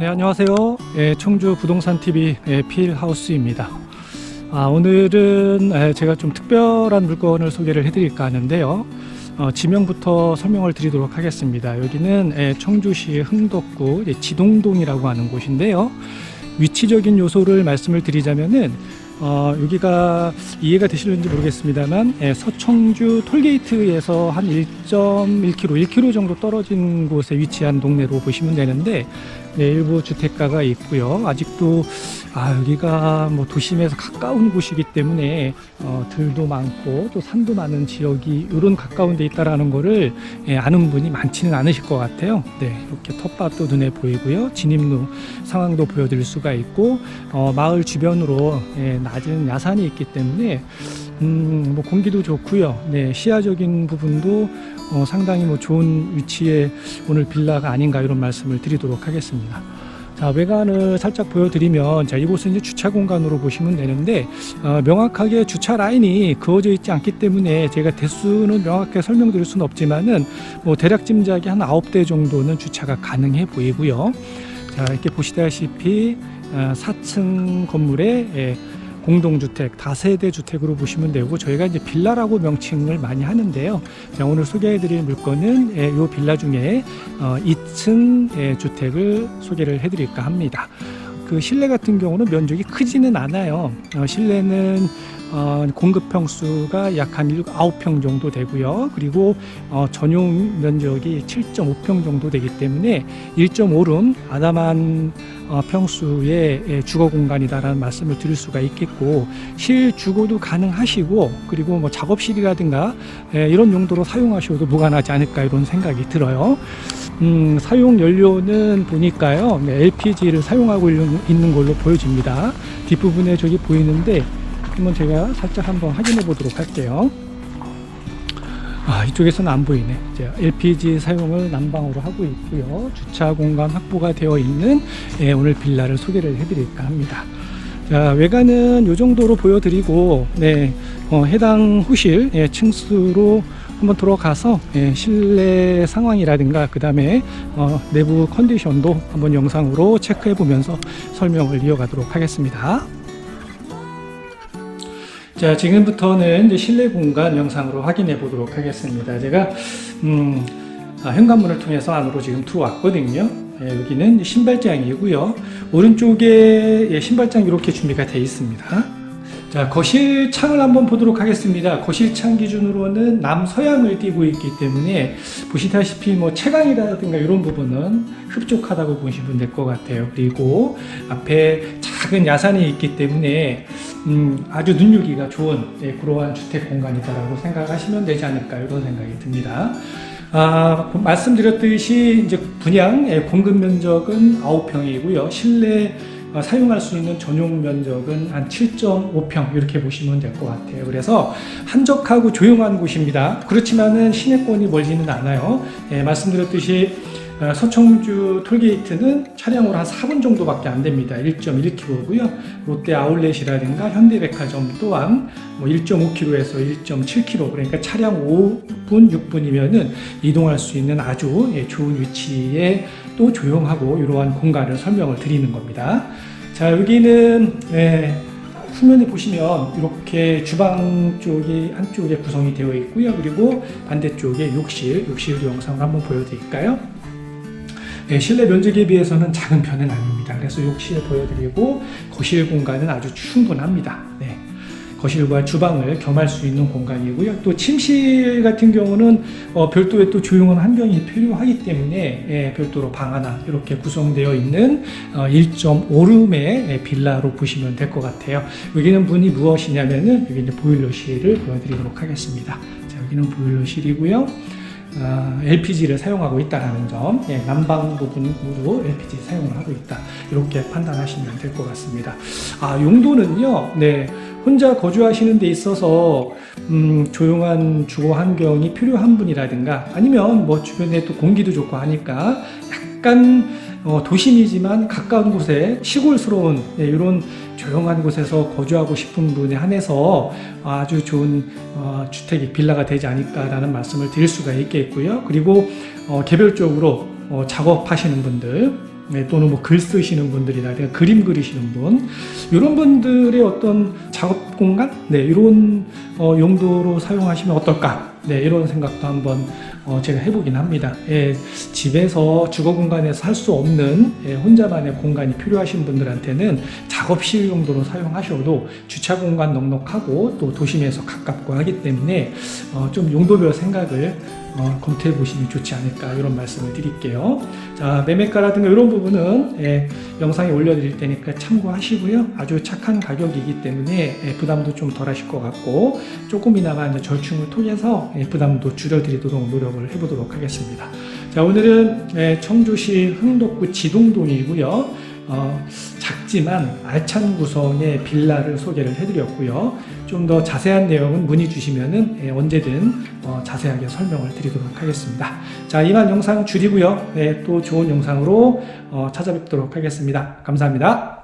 네, 안녕하세요. 예, 청주 부동산 TV 예, 필하우스입니다. 아, 오늘은 예, 제가 좀 특별한 물건을 소개를 해드릴까 하는데요. 어, 지명부터 설명을 드리도록 하겠습니다. 여기는 예, 청주시 흥덕구 예, 지동동이라고 하는 곳인데요. 위치적인 요소를 말씀을 드리자면은 어, 여기가 이해가 되실는지 모르겠습니다만 예, 서청주 톨게이트에서 한 1.1km, 1km 정도 떨어진 곳에 위치한 동네로 보시면 되는데 네, 일부 주택가가 있고요. 아직도 아, 여기가 뭐 도심에서 가까운 곳이기 때문에 어, 들도 많고 또 산도 많은 지역이 이런 가까운 데 있다라는 거를 예, 아는 분이 많지는 않으실 것 같아요. 네, 이렇게 텃밭도 눈에 보이고요. 진입로 상황도 보여드릴 수가 있고 어, 마을 주변으로 예, 낮은 야산이 있기 때문에 음, 뭐 공기도 좋고요. 네, 시야적인 부분도 어, 상당히 뭐 좋은 위치에 오늘 빌라가 아닌가 이런 말씀을 드리도록 하겠습니다. 자, 외관을 살짝 보여드리면, 자, 이곳은 이제 주차 공간으로 보시면 되는데, 어, 명확하게 주차 라인이 그어져 있지 않기 때문에 제가 대수는 명확하게 설명드릴 수는 없지만은, 뭐, 대략 짐작이 한 아홉 대 정도는 주차가 가능해 보이고요. 자, 이렇게 보시다시피, 어, 4층 건물에, 예, 공동주택, 다세대 주택으로 보시면 되고 저희가 이제 빌라라고 명칭을 많이 하는데요. 자, 오늘 소개해드릴 물건은 예, 요 빌라 중에 어, 2층 예, 주택을 소개를 해드릴까 합니다. 그 실내 같은 경우는 면적이 크지는 않아요. 어, 실내는 어, 공급 평수가 약 한 9평 정도 되고요. 그리고 어, 전용 면적이 7.5평 정도 되기 때문에 1.5룸 아담한 어, 평수의 예, 주거 공간이다라는 말씀을 드릴 수가 있겠고 실 주거도 가능하시고 그리고 뭐 작업실이라든가 예, 이런 용도로 사용하셔도 무관하지 않을까 이런 생각이 들어요. 음, 사용 연료는 보니까요 네, LPG를 사용하고 있는 걸로 보여집니다. 뒷부분에 저기 보이는데 한번 제가 살짝 한번 확인해 보도록 할게요. 아, 이쪽에서는 안 보이네. 이제 LPG 사용을 난방으로 하고 있고요. 주차 공간 확보가 되어 있는 예, 오늘 빌라를 소개를 해드릴까 합니다. 자, 외관은 이 정도로 보여드리고, 네, 어, 해당 호실 예, 층수로 한번 들어가서 예, 실내 상황이라든가 그 다음에 어, 내부 컨디션도 한번 영상으로 체크해 보면서 설명을 이어가도록 하겠습니다. 자, 지금부터는 이제 실내 공간 영상으로 확인해 보도록 하겠습니다. 제가 음, 아, 현관문을 통해서 안으로 지금 들어왔거든요. 예, 여기는 신발장이고요. 오른쪽에 예, 신발장 이렇게 준비가 되어 있습니다. 자, 거실 창을 한번 보도록 하겠습니다. 거실 창 기준으로는 남서양을 띄고 있기 때문에 보시다시피 뭐 채광이라든가 이런 부분은 흡족하다고 보시면 될 것 같아요. 그리고 앞에 작은 야산이 있기 때문에 음, 아주 눈여기가 좋은 예, 그러한 주택 공간이다라고 생각하시면 되지 않을까 이런 생각이 듭니다. 아, 말씀드렸듯이 이제 분양 예, 공급 면적은 9평이고요. 실내 어, 사용할 수 있는 전용 면적은 한 7.5평 이렇게 보시면 될 것 같아요. 그래서 한적하고 조용한 곳입니다. 그렇지만은 시내권이 멀지는 않아요. 예, 말씀드렸듯이 어, 서청주 톨게이트는 차량으로 한 4분 정도밖에 안 됩니다. 1.1km고요. 롯데 아울렛이라든가 현대백화점 또한 뭐 1.5km에서 1.7km 그러니까 차량 5분 6분이면은 이동할 수 있는 아주 예, 좋은 위치에 또 조용하고 이러한 공간을 설명을 드리는 겁니다. 자 여기는 예, 후면에 보시면 이렇게 주방 쪽이 한쪽에 구성이 되어 있고요. 그리고 반대쪽에 욕실, 욕실 영상을 한번 보여드릴까요? 네, 실내 면적에 비해서는 작은 편은 아닙니다. 그래서 욕실 보여드리고 거실 공간은 아주 충분합니다. 네. 거실과 주방을 겸할 수 있는 공간이고요. 또 침실 같은 경우는 어, 별도의 또 조용한 환경이 필요하기 때문에 예, 별도로 방 하나 이렇게 구성되어 있는 어, 1.5룸의 빌라로 보시면 될 것 같아요. 여기는 문이 무엇이냐면은 여기 이제 보일러실을 보여드리도록 하겠습니다. 자, 여기는 보일러실이고요. 아, LPG를 사용하고 있다는 점, 예, 난방 부분으로 LPG 사용을 하고 있다 이렇게 판단하시면 될 것 같습니다. 아 용도는요, 네 혼자 거주하시는 데 있어서 음, 조용한 주거 환경이 필요한 분이라든가 아니면 뭐 주변에 또 공기도 좋고 하니까 약간 어, 도심이지만 가까운 곳에 시골스러운 예, 이런 조용한 곳에서 거주하고 싶은 분에 한해서 아주 좋은 어, 주택이 빌라가 되지 않을까라는 말씀을 드릴 수가 있겠고요. 그리고 어, 개별적으로 어, 작업하시는 분들 네, 또는 뭐 글 쓰시는 분들이나 그림 그리시는 분 이런 분들의 어떤 작업 공간 네, 이런 어, 용도로 사용하시면 어떨까 네, 이런 생각도 한번 어, 제가 해보긴 합니다. 예, 집에서 주거 공간에서 할 수 없는 예, 혼자만의 공간이 필요하신 분들한테는 작업실 용도로 사용하셔도 주차 공간 넉넉하고 또 도심에서 가깝고 하기 때문에 어, 좀 용도별 생각을 어, 검토해 보시면 좋지 않을까 이런 말씀을 드릴게요. 자 매매가라 든가 이런 부분은 예, 영상에 올려드릴 테니까 참고하시고요. 아주 착한 가격이기 때문에 예, 부담도 좀 덜하실 것 같고 조금이나마 절충을 통해서 예, 부담도 줄여드리도록 노력을 해보도록 하겠습니다. 자 오늘은 예, 청주시 흥덕구 지동동이고요. 어, 작지만 알찬 구성의 빌라를 소개를 해드렸고요. 좀 더 자세한 내용은 문의 주시면은 예, 언제든 어, 자세하게 설명을 드리도록 하겠습니다. 자 이만 영상 줄이고요. 네, 또 좋은 영상으로 어, 찾아뵙도록 하겠습니다. 감사합니다.